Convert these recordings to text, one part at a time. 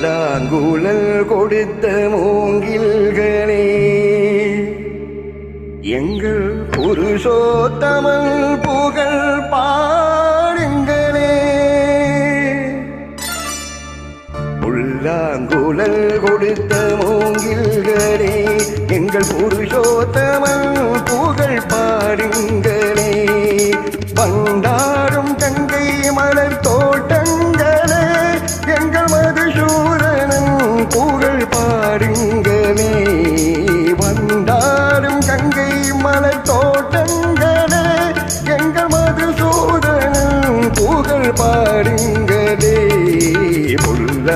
புல்லாங்குழல் கொடுத்த மூங்கில்களே. எங்கள் புருஷோத்தமன் புகழ் பாடுங்களே. புல்லாங்குழல் கொடுத்த மூங்கில்களே எங்கள் புருஷோத்தமன் புகழ் பாடுங்களே. பண்டாடும்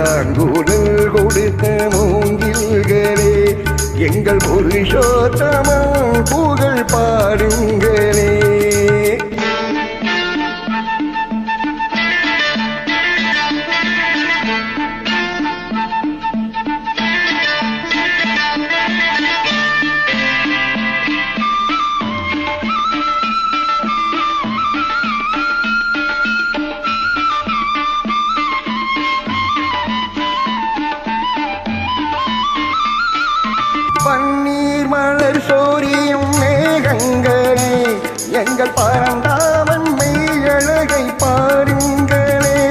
புல்லாங்குழல் கொடுத்த மூங்கில்களே எங்கள் புருஷோத்தமன் புகழ் பாடுங்கள். எங்கள் பரந்தாமன் மெய்யழகை பாருங்களே.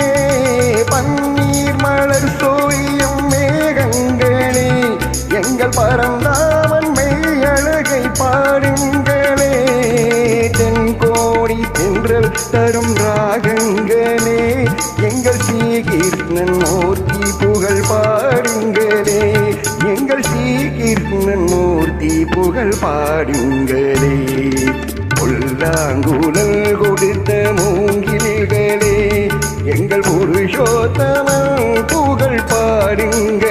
பன்னீர் மலர் சோரியும் மேகங்களே. எங்கள் பரந்தாமன் மெய்யழகை பாருங்களே. தென்கோடி தென்றல் தரும் ராகங்களே. எங்கள் ஸ்ரீகிருஷ்ணன் மூர்த்தி புகழ் பாருங்களே. எங்கள் ஸ்ரீகிருஷ்ணன் மூர்த்தி புகழ் பாடுங்களே புல்லாங்குழல் கொடுத்த மூங்கில்களே எங்கள் புருஷோத்தமன் புகழ் பாருங்க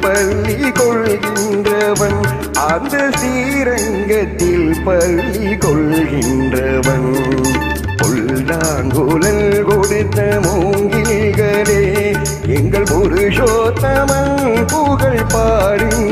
பள்ளி கொள்கின்றவன் அந்த ஸ்ரீரங்கத்தில் பள்ளி கொள்கின்றவன். புல்லாங்குழல் கொடுத்த மூங்கில்களே எங்கள் புருஷோத்தமன் புகழ் பாருங்கள்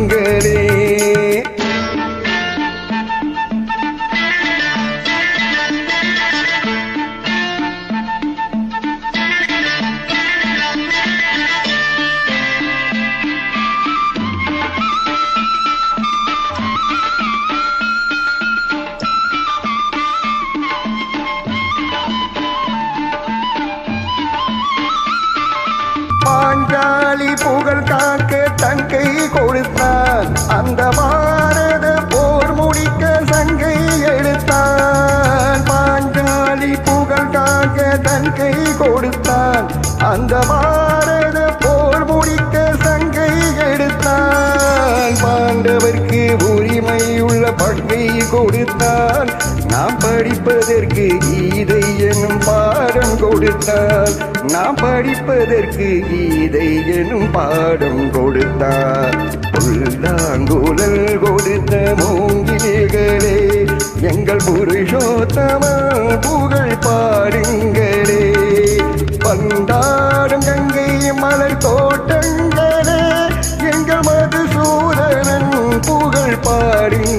பாஞ்சாலி புகழ் காக்க தங்கை கொடுத்தான். அந்த பாரத போர் முடிக்க சங்கை எடுத்தான். பாஞ்சாலி புகழ் காக்க தங்கை கொடுத்தான். அந்த பாரத போர் முடிக்க சங்கை எடுத்தான். பாண்டவர்க்கு உரிமை உள்ள பங்கை கொடுத்தான். நாம் படிப்பதற்கு கீதை கொடுத்தார். நான் படிப்பதற்கு கீதை எனும் பாடம் கொடுத்தார். புல்லாங்குழல் கொடுத்த மூங்கிலிகளே எங்கள் புருஷோத்தம புகழ் பாடுங்களே. பந்தாடும் கங்கை மலர் தோட்டங்களே எங்கள் மதுசூதனன் புகழ் பாடுங்க.